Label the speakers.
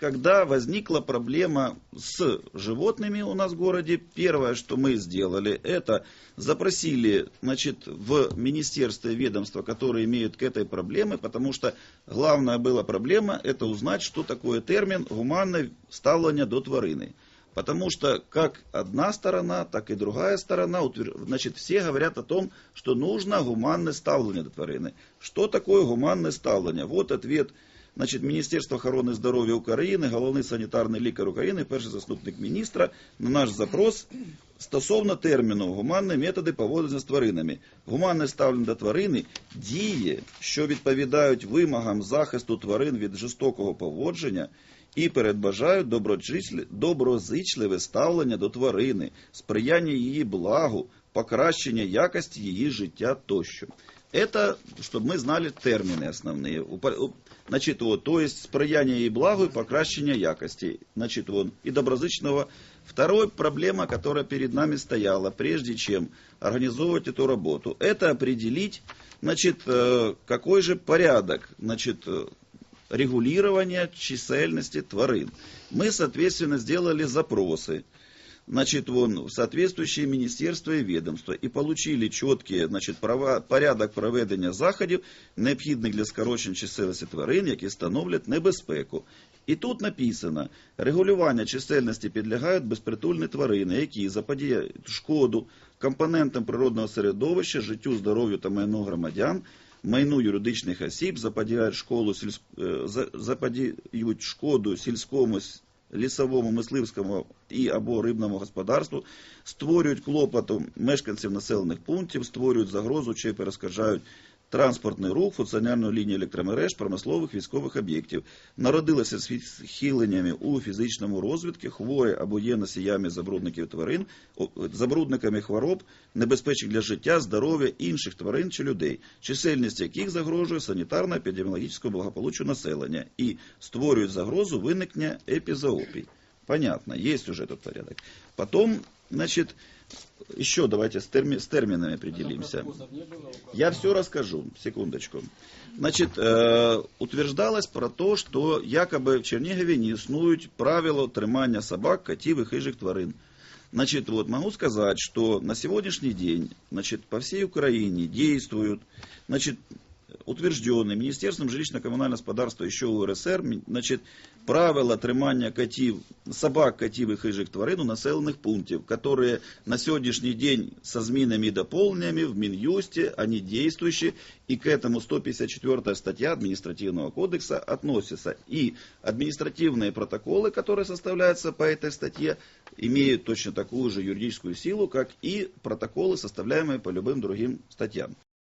Speaker 1: Когда возникла проблема с животными у нас в городе, первое, что мы сделали, это запросили значит, в министерство и ведомство, которые имеют к этой проблеме, потому что главная была проблема, это узнать, что такое термин гуманное ставление до тварины. Потому что как одна сторона, так и другая сторона, значит, все говорят о том, что нужно гуманное ставление до тварины. Что такое гуманное ставление? Вот ответ Значить, Міністерство охорони здоров'я України, головний санітарний лікар України, перший заступник міністра на наш запрос стосовно терміну гуманні методи поводження з тваринами. Гуманне ставлення до тварини діє, що відповідають вимогам захисту тварин від жорстокого поводження і передбажають доброзичливе ставлення до тварини, сприяння її благу, покращення якості її життя тощо. Это, чтобы мы знали термины основные. Значит, вот, то есть сприяние и благу, и покращение якости. Значит, вот, и доброзычного. Вторая проблема, которая перед нами стояла, прежде чем организовывать эту работу, это определить, значит, э, какой же порядок, значит, э, регулирования чисельности тварин. Мы, соответственно, сделали запросы значит, вон, соответствующие министерства и ведомства і получили чіткий значить, права, порядок проведення заходів, необхідних для скорочення чисельності тварин, які становлять небезпеку. І тут написано, регулювання чисельності підлягають безпритульні тварини, які заподіяють шкоду компонентам природного середовища, життю, здоров'ю та майну громадян, майну юридичних осіб, заподіяють, школу, сільсь... заподіють шкоду сільському лісовому, мисливському і або рибному господарству, створюють клопоту мешканців населених пунктів, створюють загрозу чи перескажають транспортний рух, функціональну лінію електромереж, промислових військових об'єктів, народилися з відхиленнями у фізичному розвитку, хворі або є носіями забрудників тварин, забрудниками хвороб, небезпечних для життя, здоров'я інших тварин чи людей, чисельність яких загрожує санітарно-епідеміологічному благополуччю населення і створюють загрозу виникнення епізоопій. Понятно, есть уже этот порядок. Потом, значит, еще давайте с, терми, с терминами определимся. Я все расскажу, секундочку. Значит, э, утверждалось про то, что якобы в Чернигове не існують правила тримання собак, котів и хижих тварин. Значит, вот могу сказать, что на сегодняшний день, значит, по всей Украине действуют, значит, утвержденный Министерством жилищно-коммунального господарства еще УРСР, значит, правила тримання котів, собак, котів і хижих тварин у населених пунктів, которые на сегодняшний день со змінами и дополнениями в Минюсте, они действующие, и к этому 154 статья административного кодекса относится. И административные протоколы, которые составляются по этой статье, имеют точно такую же юридическую силу, как и протоколы, составляемые по любым другим статьям.